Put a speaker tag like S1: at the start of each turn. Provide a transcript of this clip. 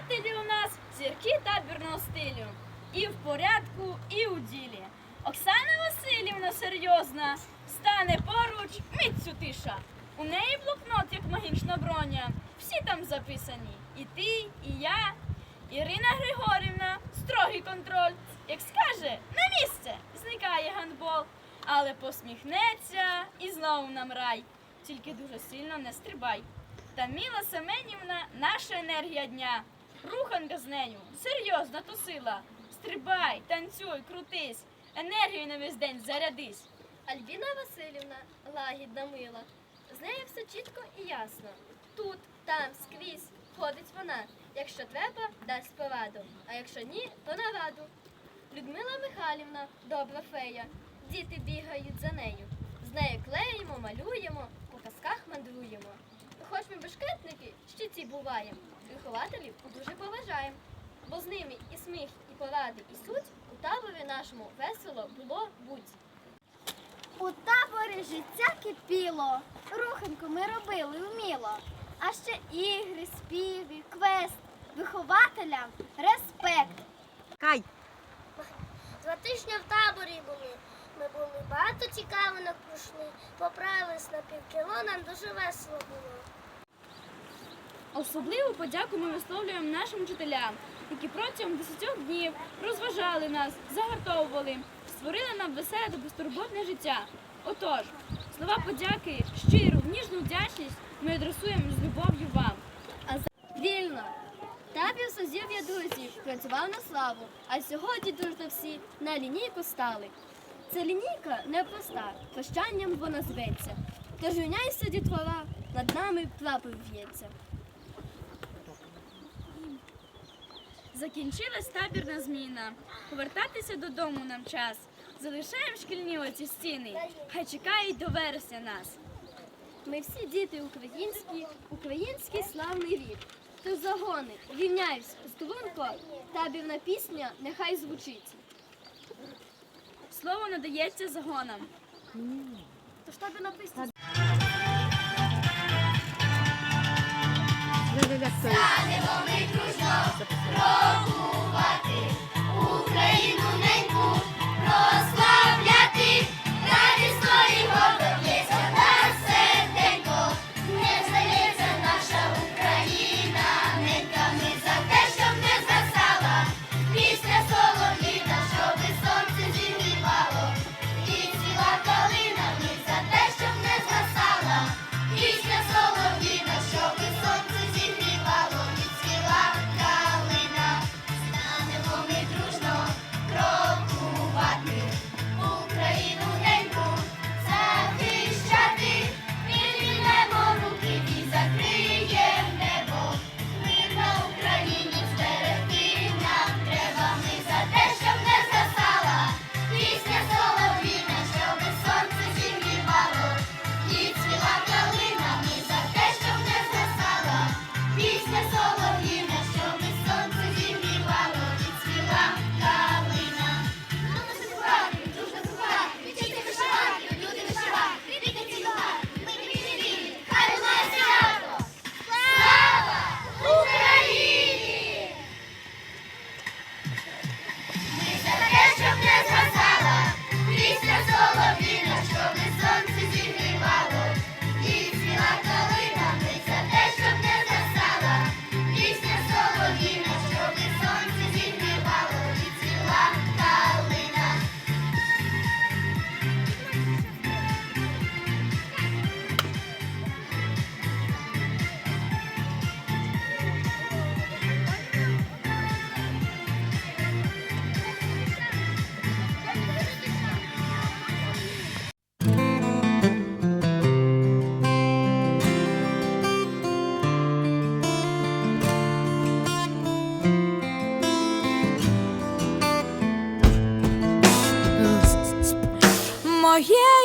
S1: вихователі у нас зірки табірного стилю. І в порядку, і у ділі. Оксана Васильівна серйозна, стане поруч міцю тиша. У неї блокнот, як магічна броня. Всі там записані. І ти, і я. Ірина Григорівна, строгий контроль. Як скаже, на місце зникає гандбол. Але посміхнеться і знову нам рай. Тільки дуже сильно не стрибай. Та, Міла Семенівна, наша енергія дня. Руханка з нею, серйозна то сила. Стрибай, танцюй, крутись, енергію на весь день зарядись.
S2: Альбіна Васильівна лагідна мила. З нею все чітко і ясно. Тут, там, скрізь ходить вона. Якщо треба, дасть пораду, а якщо ні, то нараду. Людмила Михайлівна добра фея. Діти бігають за нею. З нею клеїмо, малюємо, по казках мандруємо. Хоч ми бешкетники, ще ці буваєм. Вихователів дуже поважаємо. Бо з ними і сміх, і поради, і суть у таборі нашому весело було будь.
S3: У таборі життя кипіло, руханку ми робили вміло. А ще ігри, співи, квест, вихователям респект.
S4: Кай,
S5: Два тижні в таборі були. Ми були багато цікавинок пройшли. Поправились на півкіло, нам дуже весело було.
S1: Особливу подяку ми висловлюємо нашим вчителям, які протягом 10 днів розважали нас, загартовували, створили нам веселе та безтурботне життя. Отож, слова подяки, щиру, ніжну вдячність ми адресуємо з любов'ю вам. А за...
S2: Вільно. Табір сузір'я друзів працював на славу, а сьогодні дружно всі на лінійку стали. Ця лінійка непроста, прощанням вона зветься. Тож юняйся, дітвора, над нами прапор в'ється.
S1: Закінчилась табірна зміна. Повертатися додому нам час. Залишаємо шкільні оці стіни. Хай чекають до вересня нас.
S2: Ми всі діти українські, український славний рід. Тож загони, рівняйся, струнко, табірна пісня нехай звучить.
S1: Слово надається загонам.
S2: Тож табірна пісня
S5: Україну неньку
S6: yeah.